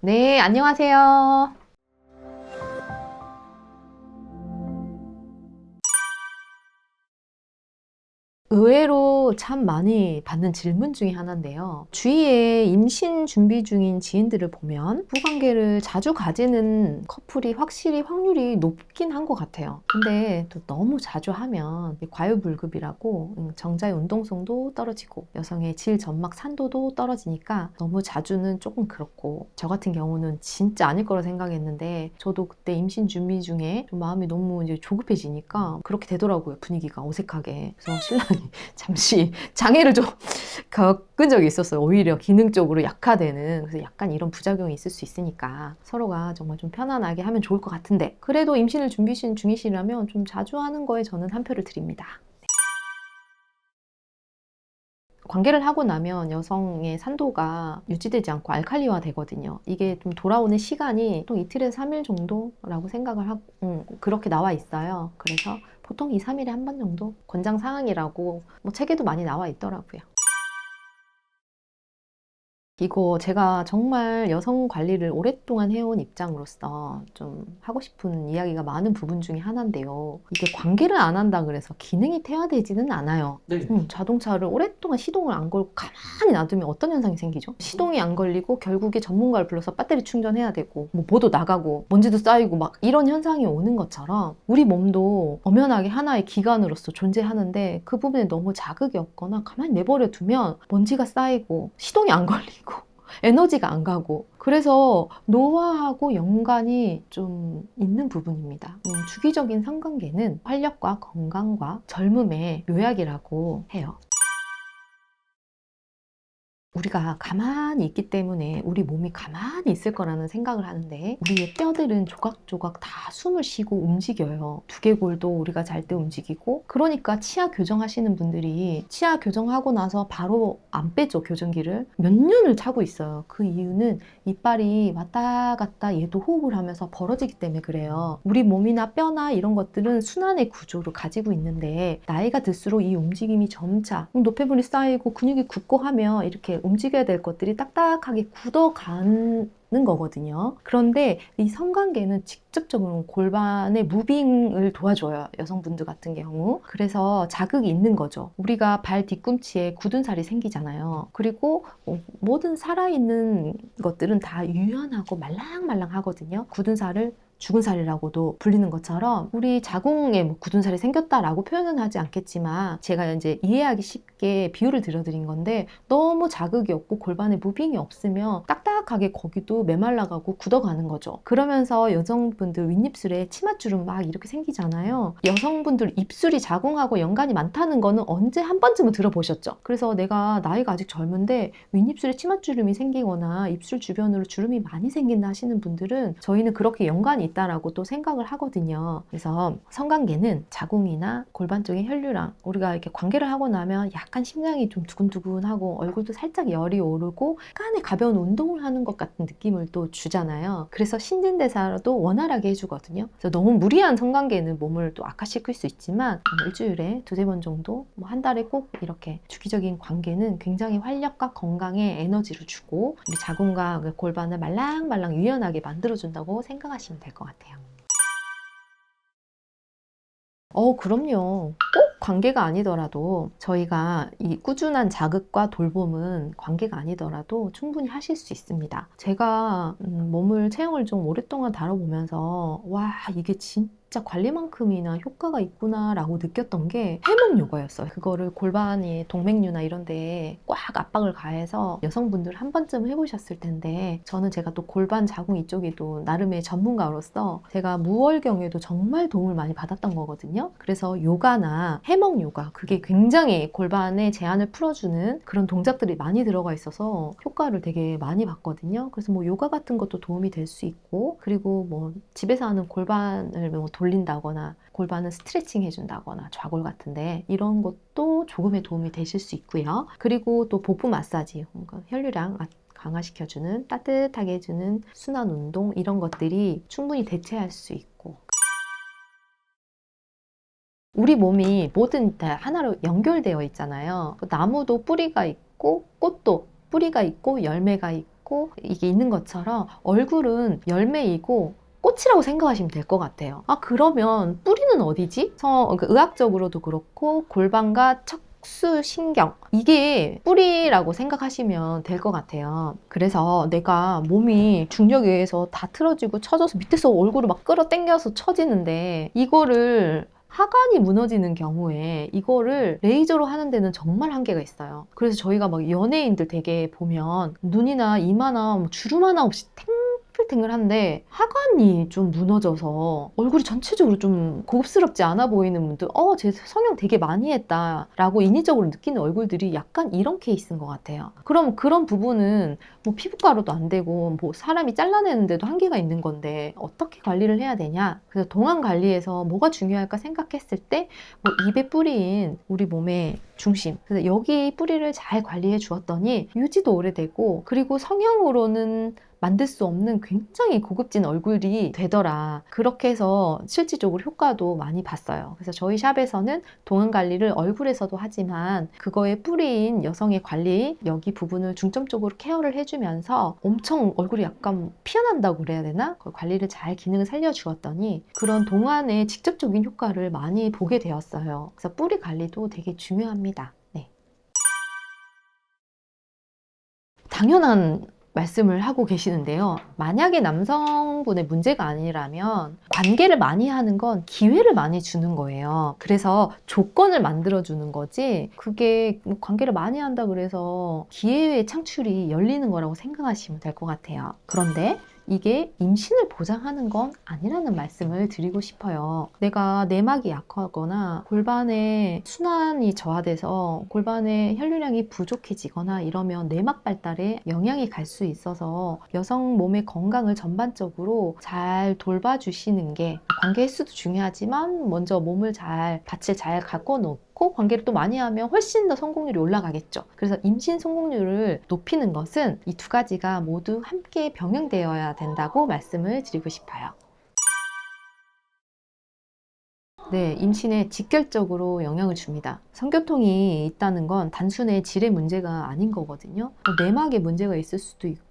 네, 안녕하세요. 의외로 참 많이 받는 질문 중에 하나인데요. 주위에 임신 준비 중인 지인들을 보면 부관계를 자주 가지는 커플이 확실히 확률이 높긴 한 것 같아요. 근데 또 너무 자주 하면 과유불급이라고 음, 정자의 운동성도 떨어지고 여성의 질 점막 산도도 떨어지니까 너무 자주는 조금 그렇고 저 같은 경우는 진짜 아닐 거라 생각했는데 저도 그때 임신 준비 중에 좀 마음이 너무 이제 조급해지니까 그렇게 되더라고요 분위기가 어색하게 그래서 신랑이 잠시 장애를 좀 겪은 적이 있었어요. 오히려 기능적으로 약화되는 그래서 약간 이런 부작용이 있을 수 있으니까 서로가 정말 좀 편안하게 하면 좋을 것 같은데 그래도 임신을 준비 중이시라면 좀 자주 하는 거에 저는 한 표를 드립니다. 관계를 하고 나면 여성의 산도가 유지되지 않고 알칼리화 되거든요. 이게 좀 돌아오는 시간이 또 이틀에서 3일 정도라고 생각을 하고, 음, 그렇게 나와 있어요. 그래서 보통 2, 3일에 한 번 정도 권장 사항이라고 뭐 책에도 많이 나와 있더라고요. 이거 제가 정말 여성 관리를 오랫동안 해온 입장으로서 좀 하고 싶은 이야기가 많은 부분 중에 하나인데요. 이게 관계를 안 한다 그래서 기능이 퇴화되지는 않아요. 네. 음, 자동차를 오랫동안 시동을 안 걸고 가만히 놔두면 어떤 현상이 생기죠? 시동이 안 걸리고 결국에 전문가를 불러서 배터리 충전해야 되고 뭐 뭐도 나가고 먼지도 쌓이고 막 이런 현상이 오는 것처럼 우리 몸도 엄연하게 하나의 기관으로서 존재하는데 그 부분에 너무 자극이 없거나 가만히 내버려 두면 먼지가 쌓이고 시동이 안 걸리고 에너지가 안 가고 그래서 노화하고 연관이 좀 있는 부분입니다. 음, 주기적인 성관계는 활력과 건강과 젊음의 묘약이라고 해요. 우리가 가만히 있기 때문에 우리 몸이 가만히 있을 거라는 생각을 하는데 우리의 뼈들은 조각조각 다 숨을 쉬고 움직여요. 두개골도 우리가 잘 때 움직이고 그러니까 치아 교정하시는 분들이 치아 교정하고 나서 바로 안 빼죠 교정기를 몇 년을 차고 있어요. 그 이유는 이빨이 왔다 갔다 얘도 호흡을 하면서 벌어지기 때문에 그래요. 우리 몸이나 뼈나 이런 것들은 순환의 구조를 가지고 있는데 나이가 들수록 이 움직임이 점차 노폐물이 쌓이고 근육이 굳고 하면 이렇게 움직여야 될 것들이 딱딱하게 굳어가는 거거든요. 그런데 이 성관계는 직접적으로 골반의 무빙을 도와줘요. 여성분들 같은 경우. 그래서 자극이 있는 거죠. 우리가 발 뒤꿈치에 굳은 살이 생기잖아요. 그리고 어, 모든 살아있는 것들은 다 유연하고 말랑말랑 하거든요. 굳은 살을 죽은 살이라고도 불리는 것처럼 우리 자궁에 뭐 굳은 살이 생겼다라고 표현은 하지 않겠지만 제가 이제 이해하기 쉽게 비유를 들어드린 건데 너무 자극이 없고 골반에 무빙이 없으면 딱딱하게 거기도 메말라가고 굳어가는 거죠. 그러면서 여성분들 윗입술에 치맛주름 막 이렇게 생기잖아요. 여성분들 입술이 자궁하고 연관이 많다는 거는 언제 한 번쯤은 들어보셨죠? 그래서 내가 나이가 아직 젊은데 윗입술에 치맛주름이 생기거나 입술 주변으로 주름이 많이 생긴다 하시는 분들은 저희는 그렇게 연관이 있다라고 또 생각을 하거든요. 그래서 성관계는 자궁이나 골반 쪽의 혈류랑 우리가 이렇게 관계를 하고 나면 약간 심장이 좀 두근두근하고 얼굴도 살짝 열이 오르고 약간의 가벼운 운동을 하는 것 같은 느낌을 또 주잖아요. 그래서 신진대사도 원활하게 해주거든요. 그래서 너무 무리한 성관계는 몸을 또 악화시킬 수 있지만 뭐 일주일에 두세 번 정도 뭐 한 달에 꼭 이렇게 주기적인 관계는 굉장히 활력과 건강에 에너지를 주고 우리 자궁과 그 골반을 말랑말랑 유연하게 만들어준다고 생각하시면 될 것 같아요. 어, 그럼요. 꼭 관계가 아니더라도 저희가 이 꾸준한 자극과 돌봄은 관계가 아니더라도 충분히 하실 수 있습니다. 제가 음, 몸을 체형을 좀 오랫동안 다뤄보면서 와, 이게 진 짜 관리만큼이나 효과가 있구나라고 느꼈던 게 해몽 요가였어요. 그거를 골반이 동맥류나 이런 데에 꽉 압박을 가해서 여성분들 한 번쯤 해보셨을 텐데 저는 제가 또 골반 자궁 이쪽에도 나름의 전문가로서 제가 무월경에도 정말 도움을 많이 받았던 거거든요. 그래서 요가나 해먹 요가 그게 굉장히 골반의 제한을 풀어주는 그런 동작들이 많이 들어가 있어서 효과를 되게 많이 봤거든요. 그래서 뭐 요가 같은 것도 도움이 될 수 있고 그리고 뭐 집에서 하는 골반을 뭐 돌린다거나 골반을 스트레칭 해준다거나 좌골 같은데 이런 것도 조금의 도움이 되실 수 있고요. 그리고 또 복부 마사지, 혈류량 아- 강화시켜주는 따뜻하게 해주는 순환 운동 이런 것들이 충분히 대체할 수 있고 우리 몸이 뭐든 다 하나로 연결되어 있잖아요. 나무도 뿌리가 있고 꽃도 뿌리가 있고 열매가 있고 이게 있는 것처럼 얼굴은 열매이고 꽃이라고 생각하시면 될 것 같아요. 아 그러면 뿌리는 어디지? 서, 그러니까 의학적으로도 그렇고 골반과 척수 신경 이게 뿌리라고 생각하시면 될 것 같아요. 그래서 내가 몸이 중력에 의해서 다 틀어지고 처져서 밑에서 얼굴을 막 끌어당겨서 처지는데 이거를 하관이 무너지는 경우에 이거를 레이저로 하는 데는 정말 한계가 있어요. 그래서 저희가 막 연예인들 되게 보면 눈이나 이마나 뭐 주름 하나 없이 탱 글탱글한데 하관이 좀 무너져서 얼굴이 전체적으로 좀 고급스럽지 않아 보이는 분들 어, 제 성형 되게 많이 했다 라고 인위적으로 느끼는 얼굴들이 약간 이런 케이스인 것 같아요. 그럼 그런 부분은 뭐 피부과로도 안 되고 뭐 사람이 잘라내는데도 한계가 있는 건데 어떻게 관리를 해야 되냐? 그래서 동안 관리에서 뭐가 중요할까 생각했을 때 뭐 입에 뿌리인 우리 몸의 중심. 그래서 여기 뿌리를 잘 관리해 주었더니 유지도 오래되고 그리고 성형으로는 만들 수 없는 굉장히 고급진 얼굴이 되더라. 그렇게 해서 실질적으로 효과도 많이 봤어요. 그래서 저희 샵에서는 동안 관리를 얼굴에서도 하지만 그거에 뿌리인 여성의 관리 여기 부분을 중점적으로 케어를 해주면서 엄청 얼굴이 약간 피어난다고 그래야 되나? 그 관리를 잘 기능을 살려주었더니 그런 동안의 직접적인 효과를 많이 보게 되었어요. 그래서 뿌리 관리도 되게 중요합니다. 네. 당연한 말씀을 하고 계시는데요. 만약에 남성분의 문제가 아니라면 관계를 많이 하는 건 기회를 많이 주는 거예요. 그래서 조건을 만들어 주는 거지 그게 뭐 관계를 많이 한다 그래서 기회의 창출이 열리는 거라고 생각하시면 될 것 같아요. 그런데 이게 임신을 보장하는 건 아니라는 말씀을 드리고 싶어요. 내가 내막이 약하거나 골반에 순환이 저하돼서 골반에 혈류량이 부족해지거나 이러면 내막 발달에 영향이 갈 수 있어서 여성 몸의 건강을 전반적으로 잘 돌봐주시는 게 관계 횟수도 중요하지만 먼저 몸을 잘 밭을 잘 가꿔 놓고 관계를 또 많이 하면 훨씬 더 성공률이 올라가겠죠. 그래서 임신 성공률을 높이는 것은 이 두 가지가 모두 함께 병행되어야 된다고 말씀을 드리고 싶어요. 네, 임신에 직결적으로 영향을 줍니다. 성교통이 있다는 건 단순의 질의 문제가 아닌 거거든요. 내막에 문제가 있을 수도 있고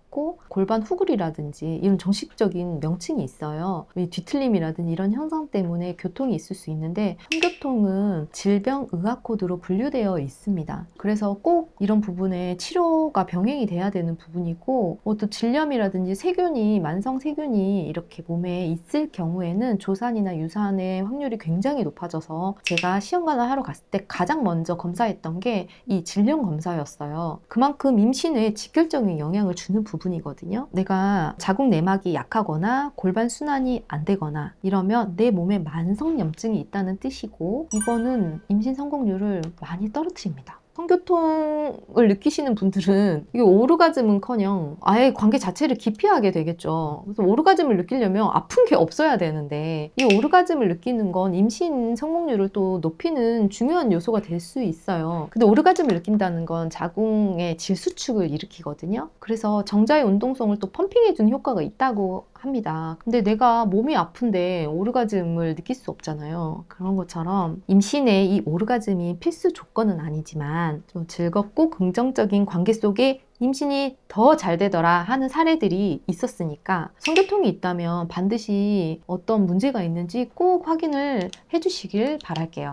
골반 후굴이라든지 이런 정식적인 명칭이 있어요. 이 뒤틀림이라든지 이런 현상 때문에 교통이 있을 수 있는데 성교통은 질병 의학 코드로 분류되어 있습니다. 그래서 꼭 이런 부분에 치료가 병행이 돼야 되는 부분이고 뭐 또 질염이라든지 세균이 만성 세균이 이렇게 몸에 있을 경우에는 조산이나 유산의 확률이 굉장히 높아져서 제가 시험관을 하러 갔을 때 가장 먼저 검사했던 게 이 질염 검사였어요. 그만큼 임신에 직결적인 영향을 주는 부분 이거든요. 내가 자궁 내막이 약하거나 골반 순환이 안 되거나 이러면 내 몸에 만성 염증이 있다는 뜻이고 이거는 임신 성공률을 많이 떨어뜨립니다. 성교통을 느끼시는 분들은 이게 오르가즘은커녕 아예 관계 자체를 기피하게 되겠죠. 그래서 오르가즘을 느끼려면 아픈 게 없어야 되는데 이 오르가즘을 느끼는 건 임신 성공률을 또 높이는 중요한 요소가 될 수 있어요. 근데 오르가즘을 느낀다는 건 자궁의 질 수축을 일으키거든요. 그래서 정자의 운동성을 또 펌핑해주는 효과가 있다고 합니다. 근데 내가 몸이 아픈데 오르가즘을 느낄 수 없잖아요. 그런 것처럼 임신에 이 오르가즘이 필수 조건은 아니지만 좀 즐겁고 긍정적인 관계 속에 임신이 더 잘 되더라 하는 사례들이 있었으니까 성교통이 있다면 반드시 어떤 문제가 있는지 꼭 확인을 해주시길 바랄게요.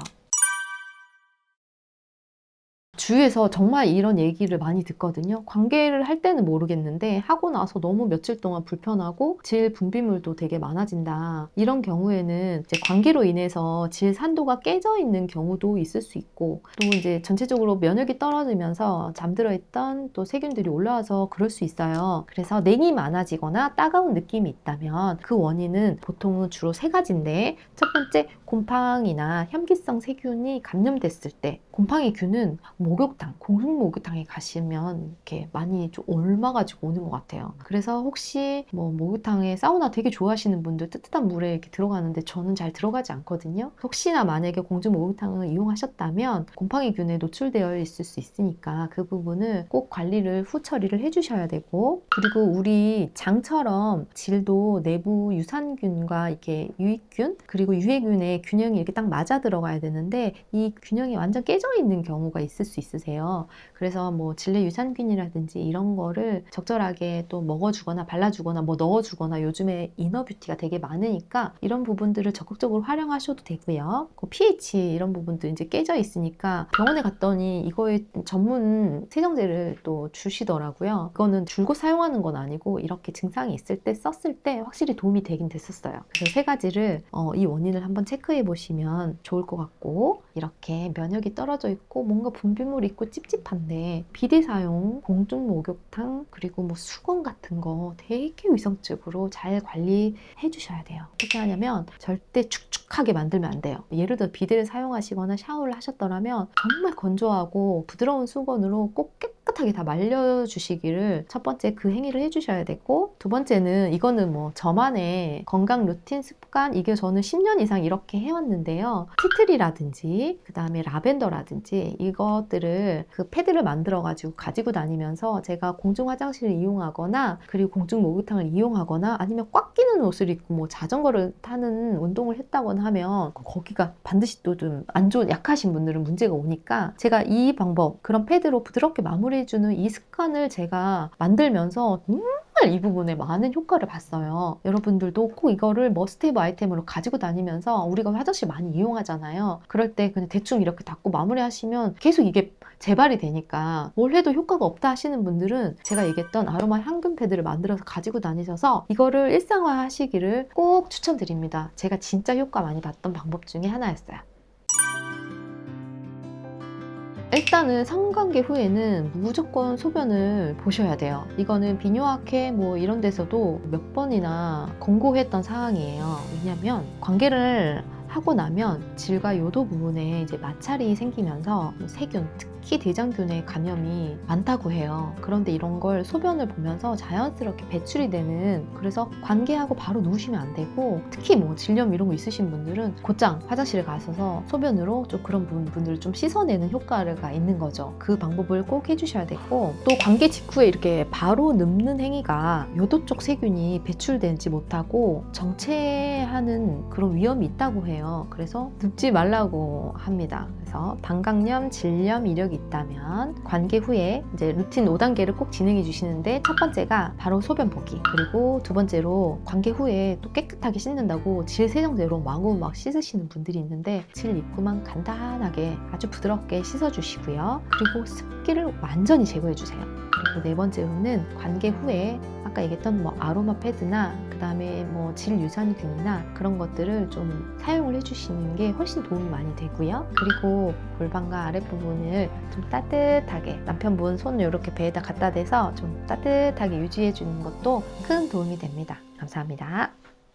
주위에서 정말 이런 얘기를 많이 듣거든요. 관계를 할 때는 모르겠는데 하고 나서 너무 며칠 동안 불편하고 질 분비물도 되게 많아진다. 이런 경우에는 이제 관계로 인해서 질 산도가 깨져 있는 경우도 있을 수 있고 또 이제 전체적으로 면역이 떨어지면서 잠들어 있던 또 세균들이 올라와서 그럴 수 있어요. 그래서 냉이 많아지거나 따가운 느낌이 있다면 그 원인은 보통은 주로 세 가지인데 첫 번째 곰팡이나 현기성 세균이 감염됐을 때 곰팡이 균은 목욕탕, 공중 목욕탕에 가시면 이렇게 많이 좀 옮아가지고 오는 것 같아요. 그래서 혹시 뭐 목욕탕에 사우나 되게 좋아하시는 분들 뜨뜻한 물에 이렇게 들어가는데 저는 잘 들어가지 않거든요. 혹시나 만약에 공중 목욕탕을 이용하셨다면 곰팡이균에 노출되어 있을 수 있으니까 그 부분을 꼭 관리를 후 처리를 해주셔야 되고 그리고 우리 장처럼 질도 내부 유산균과 이렇게 유익균 그리고 유해균의 균형이 이렇게 딱 맞아 들어가야 되는데 이 균형이 완전 깨져 있는 경우가 있을 수 있으세요. 그래서 뭐 질내 유산균이라든지 이런 거를 적절하게 또 먹어주거나 발라주거나 뭐 넣어주거나 요즘에 이너 뷰티가 되게 많으니까 이런 부분들을 적극적으로 활용하셔도 되고요. 그 pH 이런 부분도 이제 깨져 있으니까 병원에 갔더니 이거에 전문 세정제를 또 주시더라고요. 이거는 줄곧 사용하는 건 아니고 이렇게 증상이 있을 때 썼을 때 확실히 도움이 되긴 됐었어요. 그래서 세 가지를 어, 이 원인을 한번 체크해 보시면 좋을 것 같고 이렇게 면역이 떨어져 있고 뭔가 분비 물 있고 찝찝한데 비데 사용, 공중 목욕탕 그리고 뭐 수건 같은 거 되게 위성적으로 잘 관리해 주셔야 돼요. 어떻게 하냐면 절대 축축하게 만들면 안 돼요. 예를 들어 비데를 사용하시거나 샤워를 하셨더라면 정말 건조하고 부드러운 수건으로 꼭 깨끗 하게 다 말려주시기를 첫 번째 그 행위를 해주셔야 되고 두 번째는 이거는 뭐 저만의 건강 루틴 습관 이게 저는 10년 이상 이렇게 해왔는데요. 티트리라든지 그 다음에 라벤더라든지 이것들을 그 패드를 만들어 가지고 가지고 다니면서 제가 공중 화장실을 이용하거나 그리고 공중 목욕탕을 이용하거나 아니면 꽉 끼는 옷을 입고 뭐 자전거를 타는 운동을 했다거나 하면 거기가 반드시 또 좀 안 좋은 약하신 분들은 문제가 오니까 제가 이 방법 그런 패드로 부드럽게 마무리 해주는 이 습관을 제가 만들면서 정말 이 부분에 많은 효과를 봤어요. 여러분들도 꼭 이거를 머스테이브 아이템으로 가지고 다니면서 우리가 화장실 많이 이용하잖아요. 그럴 때 그냥 대충 이렇게 닦고 마무리하시면 계속 이게 재발이 되니까 뭘 해도 효과가 없다 하시는 분들은 제가 얘기했던 아로마 향균 패드를 만들어서 가지고 다니셔서 이거를 일상화 하시기를 꼭 추천드립니다. 제가 진짜 효과 많이 봤던 방법 중에 하나였어요. 일단은 성관계 후에는 무조건 소변을 보셔야 돼요. 이거는 비뇨학회 뭐 이런 데서도 몇 번이나 권고했던 사항이에요. 왜냐면 관계를 하고 나면 질과 요도 부분에 이제 마찰이 생기면서 세균, 특히 대장균의 감염이 많다고 해요. 그런데 이런 걸 소변을 보면서 자연스럽게 배출이 되는 그래서 관계하고 바로 누우시면 안 되고 특히 뭐 질염 이런 거 있으신 분들은 곧장 화장실에 가셔서 소변으로 좀 그런 분- 분들을 좀 씻어내는 효과가 있는 거죠. 그 방법을 꼭 해주셔야 되고 또 관계 직후에 이렇게 바로 눕는 행위가 요도 쪽 세균이 배출되지 못하고 정체하는 그런 위험이 있다고 해요. 그래서 눕지 말라고 합니다. 그래서 방광염, 질염 이력이 있다면 관계 후에 이제 루틴 5단계를 꼭 진행해 주시는데 첫 번째가 바로 소변 보기 그리고 두 번째로 관계 후에 또 깨끗하게 씻는다고 질 세정제로 마구 막 씻으시는 분들이 있는데 질 입구만 간단하게 아주 부드럽게 씻어 주시고요. 그리고 습기를 완전히 제거해 주세요. 그리고 네 번째로는 관계 후에 아까 얘기했던 뭐 아로마 패드나 그 다음에 뭐 질 유산균이나 그런 것들을 좀 사용 을 해주시는 게 훨씬 도움이 많이 되고요. 그리고 골반과 아랫부분을 좀 따뜻하게 남편분 손 이렇게 배에다 갖다 대서 좀 따뜻하게 유지해 주는 것도 큰 도움이 됩니다. 감사합니다.